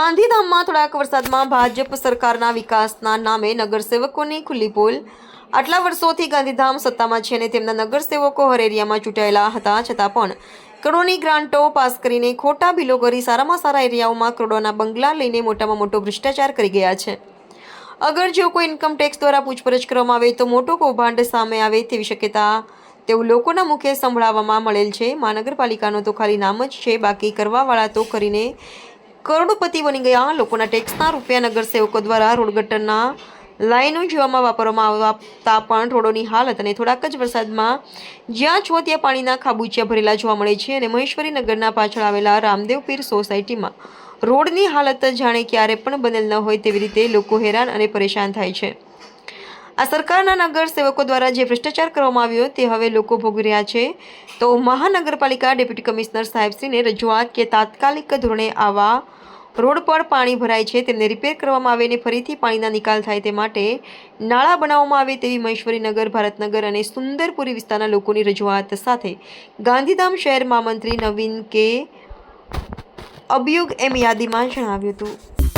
ગાંધીધામમાં થોડાક વરસાદમાં ભાજપ સરકારના વિકાસના નામે નગરસેવકોની ખુલ્લી પોલ. આટલા વર્ષોથી ગાંધીધામ સત્તામાં છે અને તેમના નગરસેવકો હર એરિયામાં ચૂંટાયેલા હતા, છતાં પણ કરોડોની ગ્રાન્ટો પાસ કરીને ખોટા બિલો કરી સારામાં સારા એરિયાઓમાં કરોડોના બંગલા લઈને મોટામાં મોટો ભ્રષ્ટાચાર કરી ગયા છે. અગર જો કોઈ ઇન્કમ ટેક્સ દ્વારા પૂછપરછ કરવામાં આવે તો મોટો કૌભાંડ સામે આવે તેવી શક્યતા તેવું લોકોના મુખે સંભળાવવામાં મળેલ છે. મહાનગરપાલિકાનો તો ખાલી નામ જ છે, બાકી કરવાવાળા તો કરીને કરોડોપતિ બની ગયા. લોકોના ટેક્સના રૂપિયા નગરસેવકો દ્વારા રોડ ગટરના લાઈનો જોવામાં વાપરવામાં આવતા પણ રોડોની હાલત અને થોડાક જ વરસાદમાં જ્યાં છો ત્યાં પાણીના ખાબુચિયા ભરેલા જોવા મળે છે અને મહેશ્વરી નગરના પાછળ આવેલા રામદેવ પીર સોસાયટીમાં રોડની હાલત જાણે ક્યારે પણ બનેલ ન હોય તેવી રીતે લોકો હેરાન અને પરેશાન થાય છે. આ સરકારના નગર સેવકો દ્વારા જે ભ્રષ્ટાચાર કરવામાં આવ્યો તે હવે લોકો ભોગવી રહ્યા છે. તો મહાનગરપાલિકા ડેપ્યુટી કમિશનર સાહેબશ્રીને રજૂઆત કે તાત્કાલિક ધોરણે આવા રોડ પર પાણી ભરાય છે તેમને રિપેર કરવામાં આવે અને ફરીથી પાણીના નિકાલ થાય તે માટે નાળા બનાવવામાં આવે તેવી મહેશ્વરીનગર ભારતનગર અને સુંદરપુરી વિસ્તારના લોકોની રજૂઆત સાથે ગાંધીધામ શહેરમાં મંત્રી નવીન કે અભિયોગ એમ યાદીમાં જણાવ્યું હતું.